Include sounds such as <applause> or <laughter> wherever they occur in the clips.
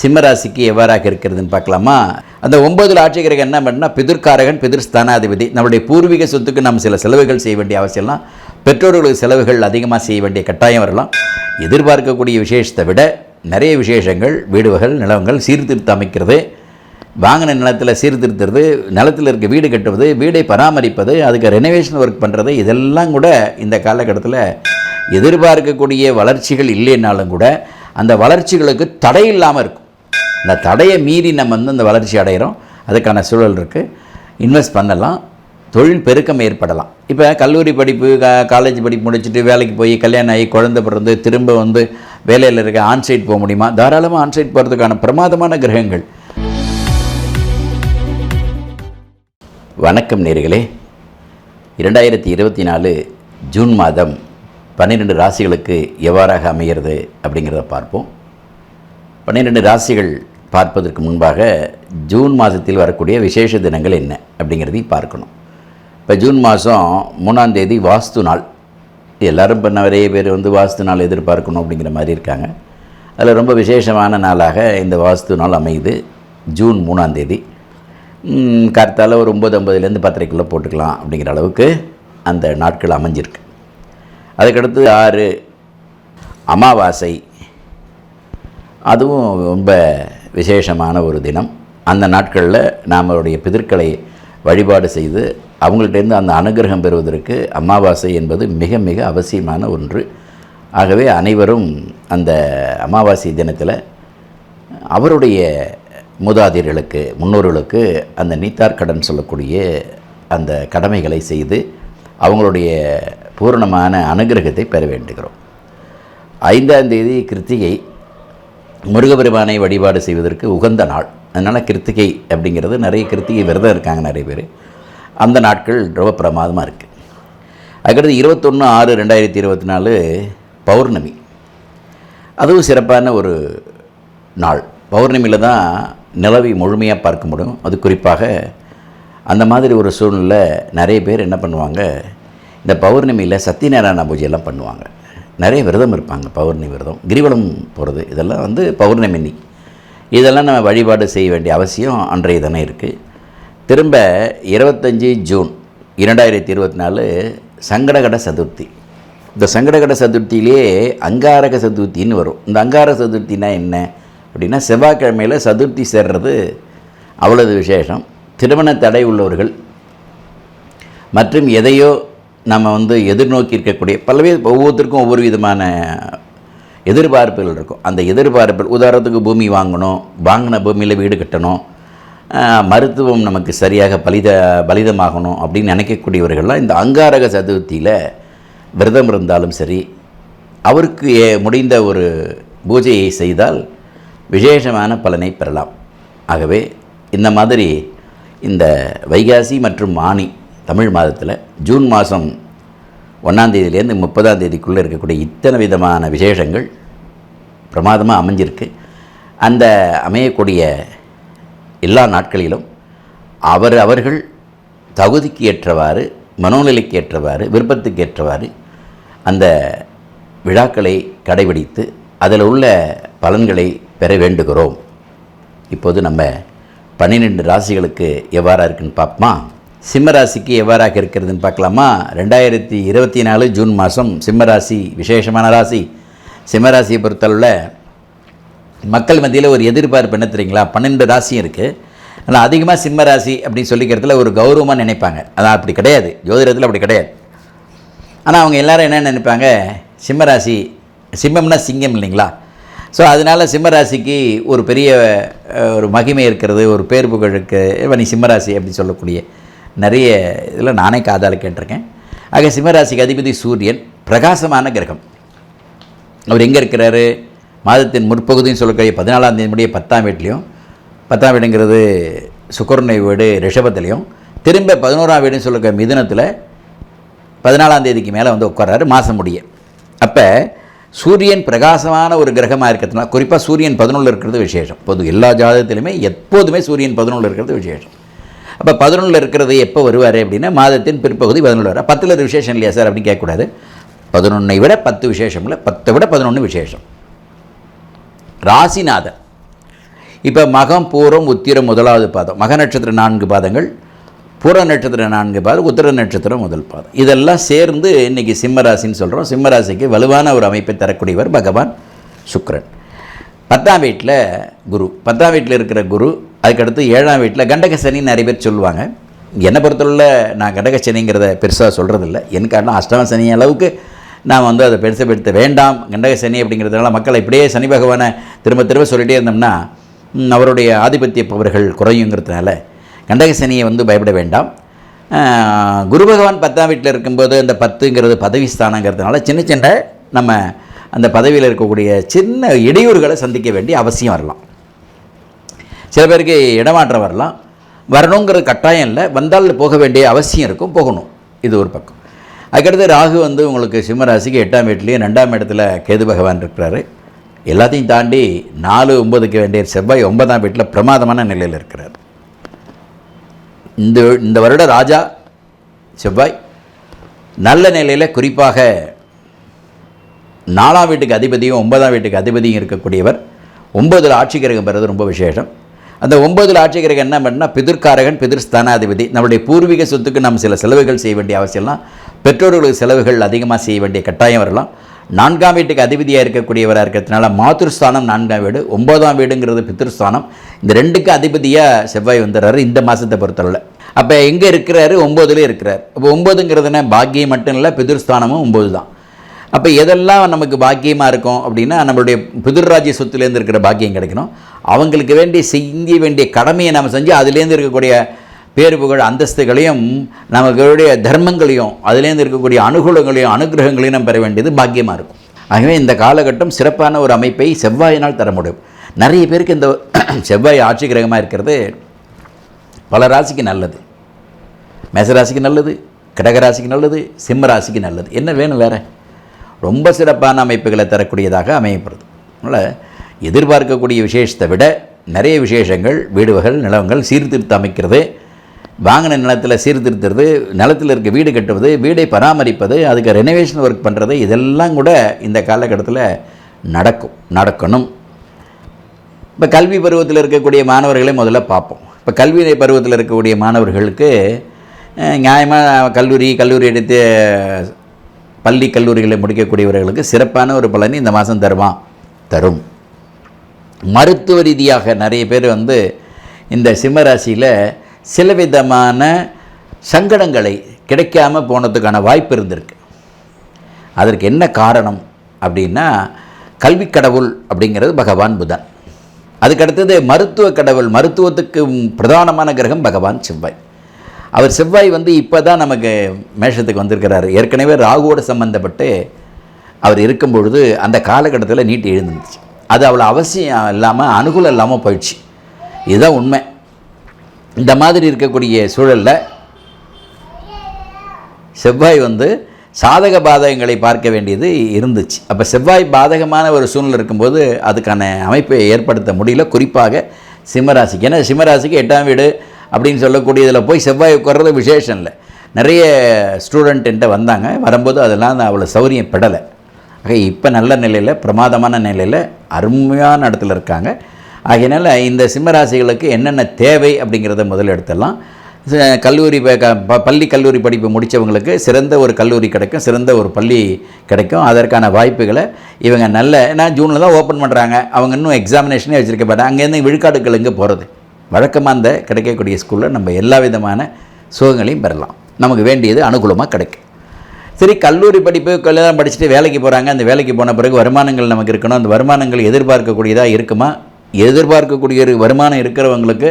சிம்மராசிக்கு எவ்வாறாக இருக்கிறதுன்னு பார்க்கலாமா? அந்த ஒன்பதுல ஆட்சி கிரகம் என்ன பண்ணால் பிதிர்காரகன் பிதிர் ஸ்தானாதிபதி நம்முடைய பூர்வீக சொத்துக்கு நாம் சில செலவுகள் செய்ய வேண்டிய அவசியம்லாம் பெற்றோர்களுக்கு செலவுகள் அதிகமாக செய்ய வேண்டிய கட்டாயம் வரலாம். எதிர்பார்க்கக்கூடிய விசேஷத்தை விட நிறைய விசேஷங்கள் வீடுகள் நிலவங்கள் சீர்திருத்த அமைக்கிறது. வாங்கின நிலத்தில் சீர்திருத்துறது நிலத்தில் இருக்க வீடு கட்டுவது வீடை பராமரிப்பது அதுக்கு ரெனோவேஷன் ஒர்க் பண்ணுறது இதெல்லாம் கூட இந்த காலகட்டத்தில் எதிர்பார்க்கக்கூடிய வளர்ச்சிகள் இல்லைன்னாலும் கூட அந்த வளர்ச்சிகளுக்கு தடை இல்லாமல் இருக்கும். அந்த தடையை மீறி நம்ம வந்து அந்த வளர்ச்சி அடைகிறோம் அதுக்கான சூழல் இருக்குது இன்வெஸ்ட் பண்ணலாம். தொழில் பெருக்கம் ஏற்படலாம். இப்போ கல்லூரி படிப்பு கா காலேஜ் படிப்பு முடிச்சுட்டு வேலைக்கு போய் கல்யாணம் ஆகி குழந்தை பிறந்து திரும்ப வந்து வேலையில் இருக்க ஆன்சைட் போக முடியுமா? தாராளமாக ஆன்சைட் போகிறதுக்கான பிரமாதமான கிரகங்கள். வணக்கம் நேர்களே. இரண்டாயிரத்தி இருபத்தி நாலு ஜூன் மாதம் பன்னிரெண்டு ராசிகளுக்கு எவ்வாறாக அமைகிறது அப்படிங்கிறத பார்ப்போம். பன்னிரெண்டு ராசிகள் பார்ப்பதற்கு முன்பாக ஜூன் மாதத்தில் வரக்கூடிய விசேஷ தினங்கள் என்ன அப்படிங்கிறதையும் பார்க்கணும். இப்போ ஜூன் மாதம் மூணாம் தேதி வாஸ்து நாள். எல்லோரும் இப்போ நிறைய பேர் வந்து வாஸ்து நாள் எதிர்பார்க்கணும் அப்படிங்கிற மாதிரி இருக்காங்க. அதில் ரொம்ப விசேஷமான நாளாக இந்த வாஸ்து நாள் அமையுது ஜூன் மூணாம் தேதி. ம், கார்த்தால ஒரு ஒம்பது ஐம்பதுலேருந்து பத்தரைக்குள்ளே போட்டுக்கலாம் அப்படிங்கிற அளவுக்கு அந்த நாட்கள் அமைஞ்சிருக்கு. அதுக்கடுத்து ஆறு அமாவாசை அதுவும் ரொம்ப விசேஷமான ஒரு தினம். அந்த நாட்களில் நம்மளுடைய பிதற்களை வழிபாடு செய்து அவங்கள்டேருந்து அந்த அனுகிரகம் பெறுவதற்கு அமாவாசை என்பது மிக மிக அவசியமான ஒன்று. ஆகவே அனைவரும் அந்த அமாவாசை தினத்தில் அவருடைய மூதாதையர்களுக்கு முன்னோர்களுக்கு அந்த நீத்தார் கடன் சொல்லக்கூடிய அந்த கடமைகளை செய்து அவங்களுடைய பூரணமான அனுகிரகத்தை பெற வேண்டுகிறோம். ஐந்தாம் தேதி கிருத்திகை. முருகபெருமானை வழிபாடு செய்வதற்கு உகந்த நாள். அதனால் கிருத்திகை அப்படிங்கிறது நிறைய கிருத்திகை விரதம் இருக்காங்க நிறைய பேர். அந்த நாட்கள் ரொம்ப பிரமாதமாக இருக்குது அதுக்கடுத்து இருபத்தொன்று ஆறு ரெண்டாயிரத்தி இருபத்தி நாலு பௌர்ணமி. அதுவும் சிறப்பான ஒரு நாள். பௌர்ணமியில் தான் நிலவை முழுமையாக பார்க்க முடியும். அது குறிப்பாக அந்த மாதிரி ஒரு சூழ்நிலை நிறைய பேர் என்ன பண்ணுவாங்க இந்த பௌர்ணமியில் சத்யநாராயண பூஜையெல்லாம் பண்ணுவாங்க. நிறைய விரதம் இருப்பாங்க பௌர்ணமி விரதம். கிரிவலம் போகிறது இதெல்லாம் வந்து பௌர்ணமி அன்னைக்கு. இதெல்லாம் நம்ம வழிபாடு செய்ய வேண்டிய அவசியம் அன்றைய தினம் இருக்குது திரும்ப இருபத்தஞ்சி ஜூன் இரண்டாயிரத்தி இருபத்தி நாலு சங்கடகட சதுர்த்தி. இந்த சங்கடகட சதுர்த்தியிலே அங்காரக சதுர்த்தின்னு வரும். இந்த அங்கார சதுர்த்தினா என்ன? அப்படின்னா செவ்வாய்க்கிழமையில் சதுர்த்தி சேர்றது அவ்வளவு விசேஷம். திருமண தடை உள்ளவர்கள் மற்றும் எதையோ நம்ம வந்து எதிர்நோக்கி இருக்கக்கூடிய பல்வேறு ஒவ்வொருத்தருக்கும் ஒவ்வொரு விதமான எதிர்பார்ப்புகள் இருக்கும். அந்த எதிர்பார்ப்புகள் உதாரணத்துக்கு பூமி வாங்கணும் வாங்கின பூமியில் வீடு கட்டணும் மருத்துவம் நமக்கு சரியாக பலித பலிதமாகணும் அப்படின்னு நினைக்கக்கூடியவர்கள்லாம் இந்த அங்காரக சதுர்த்தியில் விரதம் இருந்தாலும் சரி அவருக்கு ஏ- முடிந்த ஒரு பூஜையை செய்தால் விசேஷமான பலனை பெறலாம். ஆகவே இந்த மாதிரி இந்த வைகாசி மற்றும் ஆணி தமிழ் மாதத்தில் ஜூன் மாதம் ஒன்றாந்தேதியிலேருந்து முப்பதாம் தேதிக்குள்ளே இருக்கக்கூடிய இத்தனை விதமான விசேஷங்கள் பிரமாதமாக அமைஞ்சிருக்கு. அந்த அமையக்கூடிய எல்லா நாட்களிலும் அவர் அவர்கள் தகுதிக்கு ஏற்றவாறு மனோநிலைக்கு ஏற்றவாறு விருப்பத்துக்கு ஏற்றவாறு அந்த விழாக்களை கடைபிடித்து அதில் உள்ள பலன்களை பெற வேண்டுகிறோம். இப்போது நம்ம பன்னிரெண்டு ராசிகளுக்கு எவ்வாறாக இருக்குன்னு பார்ப்போமா? சிம்மராசிக்கு எவ்வாறாக இருக்கிறதுன்னு பார்க்கலாமா? ரெண்டாயிரத்தி இருபத்தி நாலு ஜூன் மாதம் சிம்மராசி விசேஷமான ராசி. சிம்மராசியை பொறுத்தளவில் மக்கள் மத்தியில் ஒரு எதிர்பார்ப்பு என்ன தெரியுங்களா? பன்னெண்டு ராசியும் இருக்குது ஆனால் அதிகமாக சிம்ம ராசி அப்படின்னு சொல்லிக்கிறதுல ஒரு கௌரவமாக நினைப்பாங்க. அதான் அப்படி கிடையாது. ஜோதிடத்தில் அப்படி கிடையாது. ஆனால் அவங்க எல்லாரும் என்ன நினைப்பாங்க? சிம்ம ராசி சிம்மம்னா சிங்கம் இல்லைங்களா? ஸோ அதனால சிம்ம ராசிக்கு ஒரு பெரிய ஒரு மகிமை இருக்கிறது ஒரு பேர் புகழ் இருக்குது நீ சிம்மராசி அப்படின்னு சொல்லக்கூடிய நிறைய இதில் நானே காதால் கேட்டிருக்கேன். ஆக சிம்மராசிக்கு அதிபதி சூரியன் பிரகாசமான கிரகம். அவர் எங்கே இருக்கிறாரு? மாதத்தின் முற்பகுதியும் சொல்லக்கூடிய பதினாலாம் தேதி முடிய பத்தாம் வீட்லேயும் பத்தாம் வீடுங்கிறது சுக்கரனை வீடு ரிஷபத்துலேயும் திரும்ப பதினோராம் வீடுன்னு சொல்லுற மிதுனத்தில் பதினாலாம் தேதிக்கு மேலே வந்து உட்கார்றாரு மாதம் முடிய. அப்போ சூரியன் பிரகாசமான ஒரு கிரகமாக இருக்கிறதுனால குறிப்பாக சூரியன் பதினொன்று இருக்கிறது விசேஷம். பொது எல்லா ஜாதகத்திலுமே எப்போதுமே சூரியன் பதினொன்று இருக்கிறது விசேஷம். அப்போ பதினொன்றில் இருக்கிறது எப்போ வருவார் அப்படின்னா மாதத்தின் பிற்பகுதி பதினொன்று வர பத்தில் ஒரு விசேஷம் இல்லையா சார் அப்படின்னு கேட்கக்கூடாது. பதினொன்றை விட பத்து விசேஷம் இல்லை பத்தை விட பதினொன்று விசேஷம். ராசிநாதன் இப்போ மகம் பூரம் உத்திரம் முதலாவது பாதம். மக நட்சத்திர நான்கு பாதங்கள் பூர நட்சத்திர நான்கு பாதம் உத்திர நட்சத்திரம் முதல் பாதம். இதெல்லாம் சேர்ந்து இன்றைக்கி சிம்மராசின்னு சொல்கிறோம் சிம்மராசிக்கு வலுவான ஒரு அமைப்பை தரக்கூடியவர் பகவான் சுக்ரன் பத்தாம் வீட்டில் குரு. பத்தாம் வீட்டில் இருக்கிற குரு அதுக்கடுத்து ஏழாம் வீட்டில் கண்டக சனின்னு நிறைய பேர் சொல்லுவாங்க. என்னை பொறுத்தவரையில் நான் கண்டக சனிங்கிறத பெருசாக சொல்கிறதில்ல என் காரணம் அஷ்டம சனி அளவுக்கு நான் வந்து அதை பெருசப்படுத்த வேண்டாம். கண்டக சனி அப்படிங்கிறதுனால மக்களை இப்படியே சனி பகவானை திரும்ப திரும்ப சொல்லிகிட்டே இருந்தோம்னா அவருடைய ஆதிபத்திய பவர்கள் குறையுங்கிறதுனால கண்டக சனியை வந்து பயப்பட வேண்டாம். குரு பகவான் பத்தாம் வீட்டில் இருக்கும்போது அந்த பத்துங்கிறது பதவி ஸ்தானங்கிறதுனால சின்ன சின்ன நம்ம அந்த பதவியில் இருக்கக்கூடிய சின்ன இடையூறுகளை சந்திக்க வேண்டிய அவசியம் வரலாம். சில பேருக்கு இடமாற்றம் வரலாம் வரணுங்கிற கட்டாயம் இல்லை வந்தால் போக வேண்டிய அவசியம் இருக்கும் போகணும். இது ஒரு பக்கம். அதுக்கடுத்து ராகு வந்து உங்களுக்கு சிம்மராசிக்கு எட்டாம் வீட்லேயும் ரெண்டாம் இடத்துல கேது பகவான் இருக்கிறாரு. எல்லாத்தையும் தாண்டி நாலு ஒன்பதுக்கு வேண்டிய செவ்வாய் ஒன்பதாம் வீட்டில் பிரமாதமான நிலையில் இருக்கிறார். இந்த இந்த வருட ராஜா செவ்வாய் நல்ல நிலையில் குறிப்பாக நாலாம் வீட்டுக்கு அதிபதியும் ஒன்பதாம் வீட்டுக்கு அதிபதியும் இருக்கக்கூடியவர். ஒன்பதில் ஆட்சி கிரகம் பெறது ரொம்ப விசேஷம். அந்த ஒன்பதில் ஆட்சி கிரகம் என்ன பண்ணால் பிதிர்காரகன் பிதிர் ஸ்தானாதிபதி நம்மளுடைய பூர்வீக சொத்துக்கு நாம் சில செலவுகள் செய்ய வேண்டிய அவசியம்லாம் பெற்றோர்களுக்கு செலவுகள் அதிகமாக செய்ய வேண்டிய கட்டாயம் வரலாம். நான்காம் வீட்டுக்கு அதிபதியாக இருக்கக்கூடியவராக இருக்கிறதுனால மாதுருஸ்தானம் நான்காம் வீடு ஒன்பதாம் வீடுங்கிறது பித்திருஸ்தானம் இந்த ரெண்டுக்கு அதிபதியாக செவ்வாய் வந்துடுறாரு இந்த மாதத்தை பொறுத்தவரை அப்போ எங்கே இருக்கிறாரு? ஒம்போதுலேயே இருக்கிறார். அப்போ ஒம்போதுங்கிறதுனா பாக்கியம் மட்டும் இல்லை பிதிர்ஸ்தானமும் ஒம்பது தான் அப்போ எதெல்லாம் நமக்கு பாக்கியமாக இருக்கும் அப்படின்னா நம்மளுடைய புதிர்ராஜ்ய சொத்துலேருந்து இருக்கிற பாக்கியம் கிடைக்கணும். அவங்களுக்கு வேண்டிய செய்ய வேண்டிய கடமையை நம்ம செஞ்சு அதுலேருந்து இருக்கக்கூடிய பேரு புகழ் அந்தஸ்துகளையும் நமக்குடைய தர்மங்களையும் அதுலேருந்து இருக்கக்கூடிய அனுகூலங்களையும் அனுகிரகங்களையும் நம்ம பெற வேண்டியது பாக்கியமாக இருக்கும். ஆகவே இந்த காலகட்டம் சிறப்பான ஒரு அமைப்பை செவ்வாயினால் தர முடியும். நிறைய பேருக்கு இந்த <clears throat> செவ்வாய் ஆட்சி கிரகமாக இருக்கிறது பல ராசிக்கு நல்லது. மேசராசிக்கு நல்லது கடகராசிக்கு நல்லது சிம்ம ராசிக்கு நல்லது. என்ன வேணும் வேறு? ரொம்ப சிறப்பான அமைப்புகளை தரக்கூடியதாக அமையப்படுது. அதனால் எதிர்பார்க்கக்கூடிய விசேஷத்தை விட நிறைய விசேஷங்கள் வீடுகள் நிலவங்கள் சீர்திருத்த அமைக்கிறது. வாங்கின நிலத்தில் சீர்திருத்துறது நிலத்தில் இருக்க வீடு கட்டுவது வீடை பராமரிப்பது அதுக்கு ரெனோவேஷன் ஒர்க் பண்ணுறது இதெல்லாம் கூட இந்த காலகட்டத்தில் நடக்கும் நடக்கணும். இப்போ கல்வி பருவத்தில் இருக்கக்கூடிய மாணவர்களை முதல்ல பார்ப்போம். இப்போ கல்வி பருவத்தில் இருக்கக்கூடிய மாணவர்களுக்கு நியாயமாக கல்லூரி கல்லூரி எடுத்து பள்ளி கல்லூரிகளை முடிக்கக்கூடியவர்களுக்கு சிறப்பான ஒரு பலனை இந்த மாதம் தருமா? தரும். மருத்துவ ரீதியாக நிறைய பேர் வந்து இந்த சிம்மராசியில் சில விதமான சங்கடங்களை கிடைக்காம போனதுக்கான வாய்ப்பு இருந்திருக்கு. அதற்கு என்ன காரணம் அப்படின்னா கல்வி கடவுள் அப்படிங்கிறது பகவான் புதன். அதுக்கடுத்தது மருத்துவ கடவுள். மருத்துவத்துக்கு பிரதானமான கிரகம் பகவான் செவ்வாய். அவர் செவ்வாய் வந்து இப்போ தான் நமக்கு மேஷத்துக்கு வந்திருக்கிறாரு. ஏற்கனவே ராகுவோட சம்மந்தப்பட்டு அவர் இருக்கும் பொழுது அந்த காலகட்டத்தில் நீட்டு எழுந்துருந்துச்சு. அது அவ்வளோ அவசியம் இல்லாமல் அனுகூலம் இல்லாமல் போயிடுச்சு. இதுதான் உண்மை. இந்த மாதிரி இருக்கக்கூடிய சூழலில் செவ்வாய் வந்து சாதக பாதகங்களை பார்க்க வேண்டியது இருந்துச்சு. அப்போ செவ்வாய் பாதகமான ஒரு சூழ்நிலை இருக்கும்போது அதுக்கான அமைப்பை ஏற்படுத்த முடியல. குறிப்பாக சிம்மராசிக்கு. ஏன்னா சிம்மராசிக்கு எட்டாம் வீடு அப்படின்னு சொல்லக்கூடியதில் போய் செவ்வாய் உட்கார்றது விசேஷம் இல்லை. நிறைய ஸ்டூடெண்ட் என்கிட்ட வந்தாங்க. வரும்போது அதெல்லாம் நான் அவ்வளோ சௌரியம் படலை ஆக இப்போ நல்ல நிலையில் பிரமாதமான நிலையில் அருமையான இடத்துல இருக்காங்க. ஆகையினால் இந்த சிம்மராசிகளுக்கு என்னென்ன தேவை அப்படிங்கிறத முதல்ல எடுத்துடலாம். கல்லூரி க- ப- பள்ளி கல்லூரி படிப்பு முடித்தவங்களுக்கு சிறந்த ஒரு கல்லூரி கிடைக்கும் சிறந்த ஒரு பள்ளி கிடைக்கும். அதற்கான வாய்ப்புகளை இவங்க நல்ல ஏன்னா ஜூனில் தான் ஓப்பன் பண்ணுறாங்க அவங்க இன்னும் எக்ஸாமினேஷனே வச்சுருக்க மாட்டாங்க. அங்கேருந்து விழுக்காடுகள் எங்கே போகிறது வழக்கமாக அந்த கிடைக்கக்கூடிய ஸ்கூலில் நம்ம எல்லா விதமான சுகங்களையும் பெறலாம். நமக்கு வேண்டியது அனுகூலமாக கிடைக்கும். சரி கல்லூரி படிப்பு கல்யாணம் படிச்சுட்டு வேலைக்கு போகிறாங்க அந்த வேலைக்கு போன பிறகு வருமானங்கள் நமக்கு இருக்கணும். அந்த வருமானங்கள் எதிர்பார்க்கக்கூடியதாக இருக்குமா? எதிர்பார்க்கக்கூடிய ஒரு வருமானம் இருக்கிறவங்களுக்கு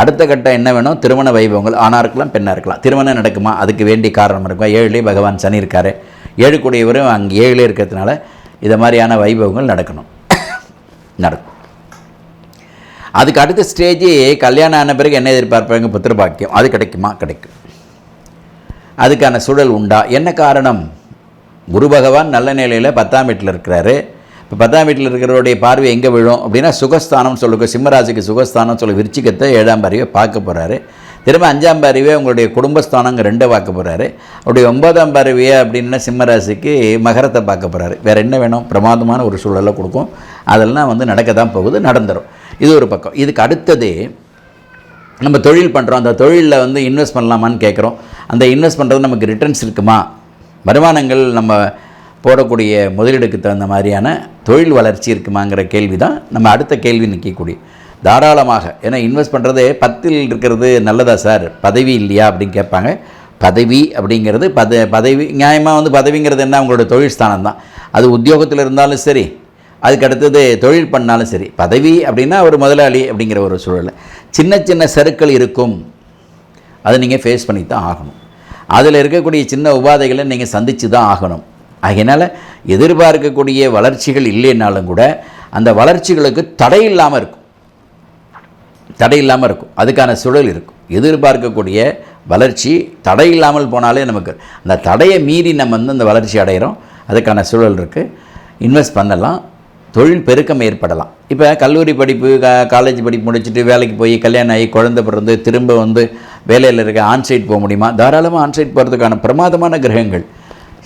அடுத்த கட்டம் என்ன வேணும்? திருமண வைபவங்கள் ஆணாக இருக்கலாம் பெண்ணாக இருக்கலாம். திருமணம் நடக்குமா? அதுக்கு வேண்டிய காரணம் இருக்கும்? ஏழுலேயே பகவான் சனி இருக்காரு. ஏழு கூடியவரும் அங்கே ஏழுலே இருக்கிறதுனால இதை மாதிரியான வைபவங்கள் நடக்கணும். நடக்கும். அதுக்கு அடுத்த ஸ்டேஜ் கல்யாணம் ஆன பிறகு என்ன எதிர்பார்ப்பாங்க? புத்திர பாக்கியம் அது கிடைக்குமா? கிடைக்கும். அதுக்கான சூழல் உண்டா? என்ன காரணம்? குரு பகவான் நல்ல நிலையில் பத்தாம் வீட்டில் இருக்கிறாரு. இப்போ பத்தாம் வீட்டில் இருக்கிறவருடைய பார்வை எங்கே விழும்? அப்படின்னா சுகஸ்தானம் சொல்லுங்க. சிம்மராசிக்கு சுகஸ்தானம் சொல்லி விருச்சிக்கத்தை ஏழாம் பார்வையை பார்க்க போகிறாரு திரும்ப அஞ்சாம் பறவையே உங்களுடைய குடும்பஸ்தானங்க ரெண்டை பார்க்க போகிறாரு அப்படி ஒன்பதாம் பாரிவையே அப்படின்னா சிம்மராசிக்கு மகரத்தை பார்க்க போகிறாரு வேறு என்ன வேணும்? பிரமாதமான ஒரு சூழலை கொடுக்கும். அதெல்லாம் வந்து நடக்க தான் போகுது. நடந்துடும் இது ஒரு பக்கம். இதுக்கு அடுத்தது நம்ம தொழில் பண்ணுறோம் அந்த தொழிலில் வந்து இன்வெஸ்ட் பண்ணலாமான்னு கேட்குறோம் அந்த இன்வெஸ்ட் பண்ணுறது நமக்கு ரிட்டர்ன்ஸ் இருக்குமா? வருமானங்கள் நம்ம போடக்கூடிய முதலீடுக்கு தகுந்த மாதிரியான தொழில் வளர்ச்சி இருக்குமாங்கிற கேள்வி தான் நம்ம அடுத்த கேள்வி நிற்கக்கூடிய தாராளமாக ஏன்னா இன்வெஸ்ட் பண்ணுறது பத்தில் இருக்கிறது நல்லதா சார்? பதவி இல்லையா அப்படின்னு கேட்பாங்க. பதவி அப்படிங்கிறது பத பதவி நியாயமாக வந்து பதவிங்கிறது என்ன? அவங்களோட தொழில் ஸ்தானம் தான் அது உத்தியோகத்தில் இருந்தாலும் சரி அதுக்கு அடுத்தது தொழில் பண்ணாலும் சரி பதவி அப்படின்னா ஒரு முதலாளி அப்படிங்கிற ஒரு சூழல். சின்ன சின்ன சருக்கள் இருக்கும். அதை நீங்கள் ஃபேஸ் பண்ணி தான் ஆகணும். அதில் இருக்கக்கூடிய சின்ன உபாதைகளை நீங்கள் சந்தித்து தான் ஆகணும். அதனால் எதிர்பார்க்கக்கூடிய வளர்ச்சிகள் இல்லைன்னாலும் கூட அந்த வளர்ச்சிகளுக்கு தடை இல்லாமல் இருக்கும். தடை இல்லாமல் இருக்கும். அதுக்கான சூழல் இருக்கும். எதிர்பார்க்கக்கூடிய வளர்ச்சி தடை இல்லாமல் போனாலே நமக்கு அந்த தடையை மீறி நம்ம வந்து அந்த வளர்ச்சி அடைகிறோம் அதுக்கான சூழல் இருக்குது இன்வெஸ்ட் பண்ணலாம். தொழில் பெருக்கம் ஏற்படலாம். இப்போ கல்லூரி படிப்பு கா காலேஜ் படிப்பு முடிச்சுட்டு வேலைக்கு போய் கல்யாணம் ஆகி குழந்தை பிறந்து திரும்ப வந்து வேலையில் இருக்க ஆன்சைட் போக முடியுமா? தாராளமாக ஆன்சைட் போகிறதுக்கான பிரமாதமான கிரகங்கள்.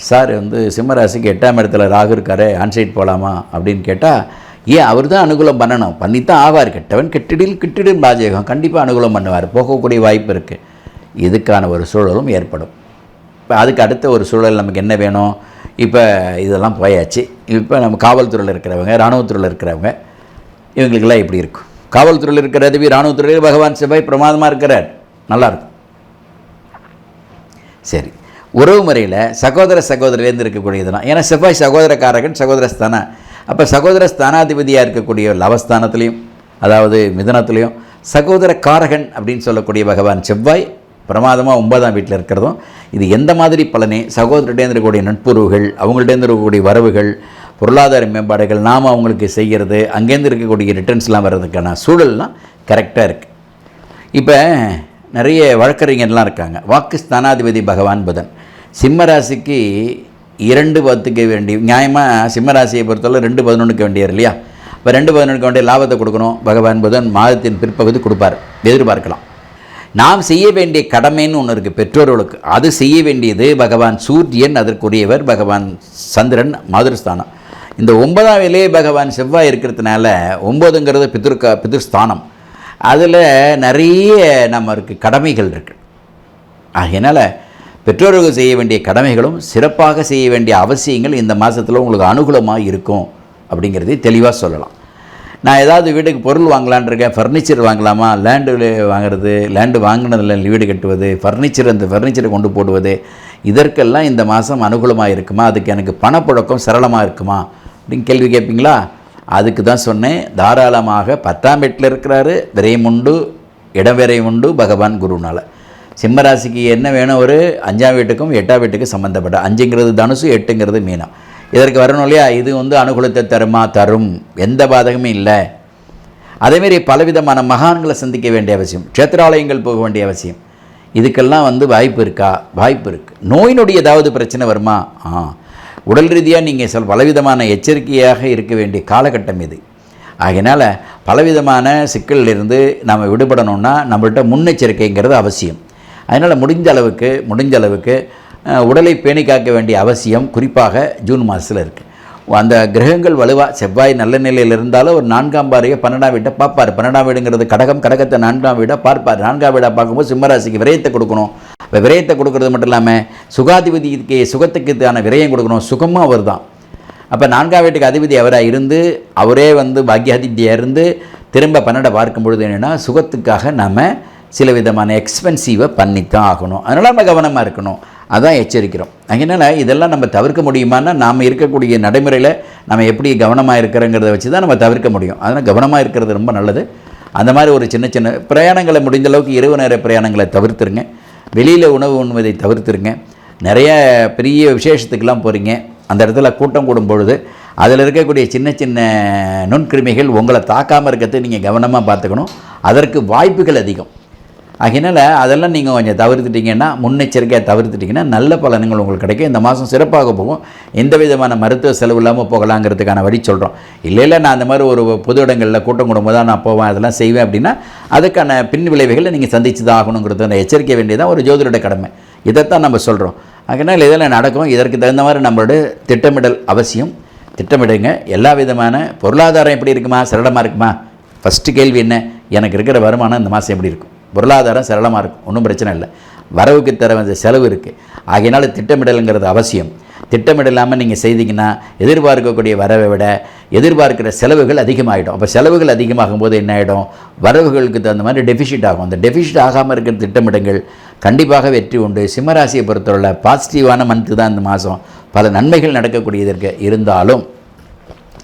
சார் வந்து சிம்மராசிக்கு எட்டாம் இடத்துல ராகு இருக்காரு ஆன்சைட் போகலாமா அப்படின்னு கேட்டால் ஏன் அவர் தான் அனுகூலம் பண்ணணும்? பண்ணித்தான் ஆவார். கெட்டவன் கெட்டிடில் கிட்டிடும் பாஜகம். கண்டிப்பாக அனுகூலம் பண்ணுவார். போகக்கூடிய வாய்ப்பு இருக்குது இதுக்கான ஒரு சூழலும் ஏற்படும். இப்போ அதுக்கு அடுத்த ஒரு சூழல் நமக்கு என்ன வேணும்? இப்போ இதெல்லாம் போயாச்சு. இப்போ நம்ம காவல்துறையில் இருக்கிறவங்க இராணுவத்துறையில் இருக்கிறவங்க இவங்களுக்கெல்லாம் எப்படி இருக்கும்? காவல்துறையில் இருக்கிற ரவி இராணுவத்துறையில் பகவான் செவ்வாய் பிரமாதமாக இருக்கிறார். நல்லாயிருக்கும் சரி. உறவு முறையில் சகோதர சகோதரிலேருந்து இருக்கக்கூடியதுனா ஏன்னா செவ்வாய் சகோதரக்காரகன் சகோதரஸ்தானா. அப்போ சகோதர ஸ்தானாதிபதியாக இருக்கக்கூடிய லவஸ்தானத்துலேயும் அதாவது மிதனத்துலேயும் சகோதர காரகன் அப்படின்னு சொல்லக்கூடிய பகவான் செவ்வாய் பிரமாதமாக ஒன்பதாம் வீட்டில் இருக்கிறதும் இது எந்த மாதிரி பலனே சகோதரர்கிட்டேருந்து இருக்கக்கூடிய நட்புறவுகள் அவங்கள்ட்டேருந்து இருக்கக்கூடிய வரவுகள் பொருளாதார மேம்பாடுகள் நாம் அவங்களுக்கு செய்கிறது அங்கேருந்து இருக்கக்கூடிய ரிட்டர்ன்ஸ்லாம் வர்றதுக்கான சூழல்லாம் கரெக்டாக இருக்குது இப்போ நிறைய வழக்கறிஞர்லாம் இருக்காங்க. வாக்கு ஸ்தானாதிபதி பகவான் புதன். சிம்ம ராசிக்கு இரண்டு பத்துக்கு வேண்டிய நியாயமாக சிம்மராசியை பொறுத்தவரை ரெண்டு பதினொன்றுக்கு வேண்டியர் இல்லையா? இப்போ ரெண்டு பதினொன்றுக்கு வேண்டிய லாபத்தை கொடுக்கணும். பகவான் புதன் மாதத்தின் பிற்பகுதி கொடுப்பார். எதிர்பார்க்கலாம். நாம் செய்ய வேண்டிய கடமைன்னு ஒன்று இருக்குது பெற்றோர்களுக்கு. அது செய்ய வேண்டியது பகவான் சூரியன் அதற்குரியவர் பகவான் சந்திரன் மதுரஸ்தானம். இந்த ஒன்பதாம் வேலையே பகவான் செவ்வாய் இருக்கிறதுனால ஒம்பதுங்கிறது பிதிர்க பிதிர்ஸ்தானம். அதில் நிறைய நம்மளுக்கு கடமைகள் இருக்குது ஆகையினால் பெற்றோர்கள் செய்ய வேண்டிய கடமைகளும் சிறப்பாக செய்ய வேண்டிய அவசியங்கள் இந்த மாதத்தில் உங்களுக்கு அனுகூலமாக இருக்கும் அப்படிங்கிறதை தெளிவாக சொல்லலாம். நான் ஏதாவது வீட்டுக்கு பொருள் வாங்கலான் இருக்கேன் ஃபர்னிச்சர் வாங்கலாமா? லேண்டு வாங்குறது லேண்டு வாங்கினதில் வீடு கட்டுவது ஃபர்னிச்சர் அந்த ஃபர்னிச்சரை கொண்டு போடுவது இதற்கெல்லாம் இந்த மாதம் அனுகூலமாக இருக்குமா? அதுக்கு எனக்கு பணப்புழக்கம் சரளமாக இருக்குமா? அப்படின்னு கேள்வி கேட்பீங்களா? அதுக்கு தான் சொன்னேன். தாராளமாக பத்தாம் வீட்டில் இருக்கிறாரு விரையும் உண்டு இடம் விரயம் உண்டு பகவான் குருனால. சிம்மராசிக்கு என்ன வேணும்? ஒரு அஞ்சாம் வீட்டுக்கும் எட்டாம் வீட்டுக்கும் சம்மந்தப்பட்ட அஞ்சுங்கிறது தனுசு எட்டுங்கிறது மீனம். இதற்கு வரணும் இல்லையா? இது வந்து அனுகூலத்தை தருமா? தரும். எந்த பாதகமும் இல்லை. அதேமாரி பலவிதமான மகான்களை சந்திக்க வேண்டிய அவசியம் க்ஷேத்திராலயங்கள் போக வேண்டிய அவசியம். இதுக்கெல்லாம் வந்து வாய்ப்பு இருக்கா? வாய்ப்பு இருக்குது நோய் நொடி ஏதாவது பிரச்சனை வருமா? ஆ. உடல் ரீதியாக நீங்கள் சொல் பலவிதமான எச்சரிக்கையாக இருக்க வேண்டிய காலகட்டம் இது. ஆகையினால் பலவிதமான சிக்கலிலிருந்து நாம் விடுபடணும்னா நம்மள்கிட்ட முன்னெச்சரிக்கைங்கிறது அவசியம். அதனால் முடிஞ்ச அளவுக்கு முடிஞ்ச அளவுக்கு உடலை பேணி காக்க வேண்டிய அவசியம் குறிப்பாக ஜூன் மாதத்தில் இருக்குது அந்த கிரகங்கள் வலுவாக செவ்வாய் நல்ல நிலையில் இருந்தாலும் ஒரு நான்காம் பாறையை பன்னெண்டாம் வீட்டை பார்ப்பார். பன்னெண்டாம் வீடுங்கிறது கடகம் கடகத்தை நான்காம் வீடாக பார்ப்பார். நான்காம் வீடாக பார்க்கும்போது சிம்மராசிக்கு விரயத்தை கொடுக்கணும். இப்போ விரயத்தை கொடுக்கறது மட்டும் இல்லாமல் சுகாதிபதிக்கு சுகத்துக்குத்தான விரயம் கொடுக்கணும். சுகமும் அவர் தான் அப்போ நான்காம் வீட்டுக்கு அதிபதி அவராக இருந்து அவரே வந்து பாக்யாதிபதியாக இருந்து திரும்ப பன்னெண்டை பார்க்கும் பொழுது என்னென்னா சுகத்துக்காக நம்ம சில விதமான எக்ஸ்பென்சிவை பண்ணித்தான் ஆகணும். அதனால் நம்ம கவனமாக இருக்கணும். அதான் எச்சரிக்கிறோம். அதனால் இதெல்லாம் நம்ம தவிர்க்க முடியுமான்னா நாம் இருக்கக்கூடிய நடைமுறையில் நம்ம எப்படி கவனமாக இருக்கிறோங்கிறத வச்சு தான் நம்ம தவிர்க்க முடியும். அதனால் கவனமாக இருக்கிறது ரொம்ப நல்லது. அந்த மாதிரி ஒரு சின்ன சின்ன பிரயாணங்களை முடிந்த அளவுக்கு இரவு நேர பிரயாணங்களை தவிர்த்துருங்க. வெளியில் உணவு உண்வதை தவிர்த்துருங்க. நிறைய பெரிய விசேஷத்துக்கெல்லாம் போகிறீங்க அந்த இடத்துல கூட்டம் கூடும் பொழுது அதில் இருக்கக்கூடிய சின்ன சின்ன நுண்கிருமிகள் உங்களை தாக்காமல் இருக்கிறது நீங்கள் கவனமாக பார்த்துக்கணும். அதற்கு வாய்ப்புகள் அதிகம். அதனால் அதெல்லாம் நீங்கள் கொஞ்சம் தவிர்த்துட்டிங்கன்னா முன்னெச்சரிக்கையாக தவிர்த்துட்டிங்கன்னா நல்ல பலன்கள் உங்களுக்கு கிடைக்கும். இந்த மாதம் சிறப்பாக போகும். எந்த விதமான மருத்துவ செலவு இல்லாமல் போகலாங்கிறதுக்கான வழி சொல்கிறோம் இல்லை இல்லை நான் அந்த மாதிரி ஒரு பொது இடங்களில் கூட்டம் கூடும்போது தான் நான் போவேன் அதெல்லாம் செய்வேன் அப்படின்னா அதுக்கான பின் விளைவுகளை நீங்கள் சந்திச்சு தான் ஆகணுங்கிறது அந்த எச்சரிக்கை வேண்டியதான் ஒரு ஜோதிடோட கடமை. இதைத்தான் நம்ம சொல்கிறோம் அதனால் இதெல்லாம் நடக்கும்? இதற்கு தகுந்த மாதிரி நம்மளோட திட்டமிடல் அவசியம். திட்டமிடுங்க. எல்லா விதமான பொருளாதாரம் எப்படி இருக்குமா? சரளமாக இருக்குமா? ஃபஸ்ட்டு கேள்வி என்ன? எனக்கு இருக்கிற வருமானம் இந்த மாதம் எப்படி இருக்கும்? பொருளாதாரம் சரளமாக இருக்கும். ஒன்றும் பிரச்சனை இல்லை. வரவுக்கு தர வேண்டிய செலவு இருக்குது ஆகையினால திட்டமிடலுங்கிறது அவசியம். திட்டமிடலாமல் நீங்கள் செய்தீங்கன்னா எதிர்பார்க்கக்கூடிய வரவை விட எதிர்பார்க்கிற செலவுகள் அதிகமாகிடும் அப்போ செலவுகள் அதிகமாகும் போது என்ன ஆகிடும் வரவுகளுக்கு தகுந்த மாதிரி டெஃபிஷிட் ஆகும். அந்த டெஃபிஷிட் ஆகாமல் இருக்கிற திட்டமிடங்கள் கண்டிப்பாக வெற்றி உண்டு. சிம்மராசியை பொறுத்தவரை பாசிட்டிவான மந்த்து தான் இந்த மாதம் பல நன்மைகள் நடக்கக்கூடியதற்கு இருந்தாலும்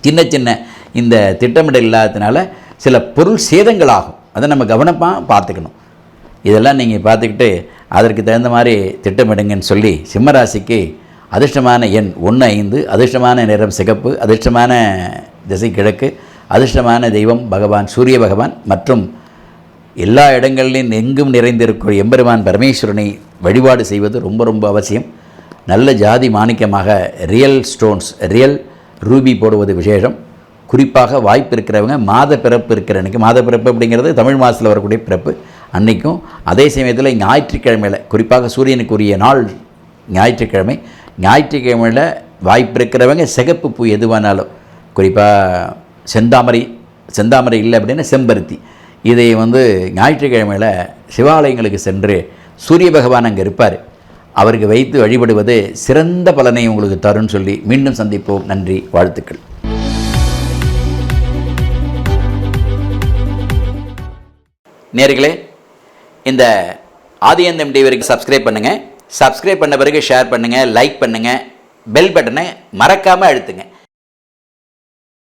சின்ன சின்ன இந்த திட்டமிடல் இல்லாததுனால சில பொருள் சேதங்கள் ஆகும் அதை நம்ம கவனமாக பார்த்துக்கணும். இதெல்லாம் நீங்கள் பார்த்துக்கிட்டு அதற்கு தகுந்த மாதிரி திட்டமிடுங்கன்னு சொல்லி சிம்மராசிக்கு அதிர்ஷ்டமான எண் ஒன்று ஐந்து அதிர்ஷ்டமான நிறம் சிகப்பு அதிர்ஷ்டமான திசை கிழக்கு அதிர்ஷ்டமான தெய்வம் பகவான் சூரிய பகவான் மற்றும் எல்லா இடங்களிலும் எங்கும் நிறைந்திருக்கிற எம்பெருமான் பரமேஸ்வரனை வழிபாடு செய்வது ரொம்ப ரொம்ப அவசியம். நல்ல ஜாதி மாணிக்கமாக ரியல் ஸ்டோன்ஸ் ரியல் ரூபி போடுவது விசேஷம். குறிப்பாக வாய்ப்பு இருக்கிறவங்க மாத பிறப்பு இருக்கிற அன்றைக்கி மாத பிறப்பு அப்படிங்கிறது தமிழ் மாதத்தில் வரக்கூடிய பிறப்பு. அன்றைக்கும் அதே சமயத்தில் ஞாயிற்றுக்கிழமையில் குறிப்பாக சூரியனுக்குரிய நாள் ஞாயிற்றுக்கிழமை. ஞாயிற்றுக்கிழமையில் வாய்ப்பு இருக்கிறவங்க சிகப்பு பூ எதுவானாலும் குறிப்பாக செந்தாமரை செந்தாமரை இல்லை அப்படின்னா செம்பருத்தி. இதை வந்து ஞாயிற்றுக்கிழமையில் சிவாலயங்களுக்கு சென்று சூரிய பகவான் அங்கே இருப்பார். அவருக்கு வைத்து வழிபடுவது சிறந்த பலனை உங்களுக்கு தரும்னு சொல்லி மீண்டும் சந்திப்போம். நன்றி வாழ்த்துக்கள். நேர்களே இந்த ஆதியந்தம் டிவிக்கு சப்ஸ்கிரைப் பண்ணுங்கள் சப்ஸ்கிரைப் பண்ண பிறகு ஷேர் பண்ணுங்கள் லைக் பண்ணுங்கள் பெல் பட்டனை மறக்காமல் அழுத்துங்க.